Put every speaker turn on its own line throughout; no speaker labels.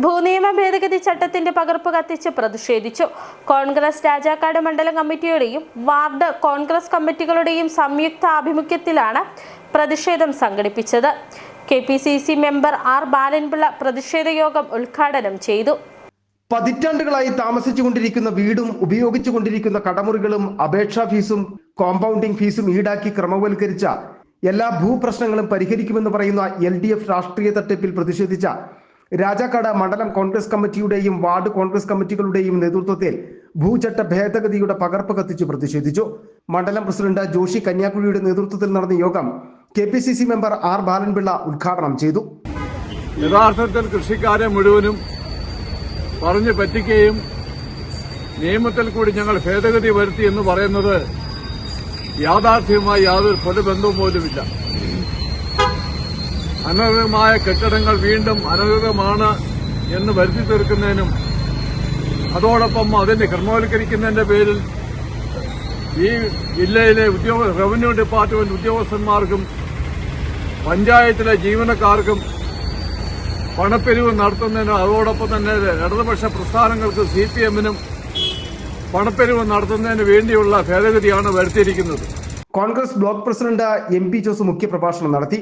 ഭൂനിയമ ഭേദഗതി ചട്ടത്തിന്റെ പകർപ്പ് കത്തിച്ച് പ്രതിഷേധിച്ചു. കോൺഗ്രസ് രാജാക്കാട് മണ്ഡലം കമ്മിറ്റിയുടെയും വാർഡ് കോൺഗ്രസ് കമ്മിറ്റികളുടെയും സംയുക്ത ആഭിമുഖ്യത്തിലാണ് പ്രതിഷേധം സംഘടിപ്പിച്ചത്. K P C C member R Balan Pillai പ്രതിഷേധ യോഗം ഉദ്ഘാടനം ചെയ്തു.
പതിറ്റാണ്ടുകളായി താമസിച്ചുകൊണ്ടിരിക്കുന്ന വീടും ഉപയോഗിച്ചുകൊണ്ടിരിക്കുന്ന കടമുറികളും അപേക്ഷാ ഫീസും കോമ്പൗണ്ടിംഗ് ഫീസും ഈടാക്കി ക്രമവൽക്കരിച്ച എല്ലാ ഭൂപ്രശ്നങ്ങളും പരിഹരിക്കുമെന്ന് പറയുന്ന എൽ ഡി എഫ് രാഷ്ട്രീയ തട്ടിപ്പിൽ പ്രതിഷേധിച്ച രാജാക്കാട് മണ്ഡലം കോൺഗ്രസ് കമ്മിറ്റിയുടെയും വാർഡ് കോൺഗ്രസ് കമ്മിറ്റികളുടെയും നേതൃത്വത്തിൽ ഭൂചട്ട ഭേദഗതിയുടെ പകർപ്പ് കത്തിച്ച് പ്രതിഷേധിച്ചു. മണ്ഡലം പ്രസിഡന്റ് ജോഷി കന്യാകുഴിയുടെ നേതൃത്വത്തിൽ നടന്ന യോഗം K P C C member R Balan Pillai ഉദ്ഘാടനം ചെയ്തു.
യഥാർത്ഥത്തിൽ കൃഷിക്കാരെ മുഴുവനും പറഞ്ഞു പറ്റിക്കുകയും നിയമത്തിൽ കൂടി ഞങ്ങൾ ഭേദഗതി വരുത്തി എന്ന് പറയുന്നത് യാഥാർത്ഥ്യവുമായി യാതൊരു പൊതുബന്ധവും പോലുമില്ല. അനർഹമായ കെട്ടിടങ്ങൾ വീണ്ടും അനർഹമാണ് എന്ന് വരുത്തി തീർക്കുന്നതിനും അതോടൊപ്പം അതിനെ ക്രമവൽക്കരിക്കുന്നതിന്റെ പേരിൽ ഈ ജില്ലയിലെ ഉദ്യോഗ റവന്യൂ ഡിപ്പാർട്ട്മെന്റ് ഉദ്യോഗസ്ഥന്മാർക്കും പഞ്ചായത്തിലെ ജീവനക്കാർക്കും പണപ്പിരിവ് നടത്തുന്നതിനും അതോടൊപ്പം തന്നെ ഇടതുപക്ഷ പ്രസ്ഥാനങ്ങൾക്ക് സി പി എമ്മിനും പണപ്പിരിവ് നടത്തുന്നതിന് വേണ്ടിയുള്ള ഭേദഗതിയാണ് വരുത്തിയിരിക്കുന്നത്.
Congress block president M P Jose മുഖ്യപ്രഭാഷണം നടത്തി.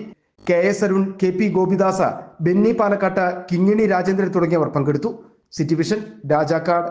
K S Arun K P Gopidasa Benny Palakkat Kingini Rajendran തുടങ്ങിയവർ പങ്കെടുത്തു. City vision Rajakkad.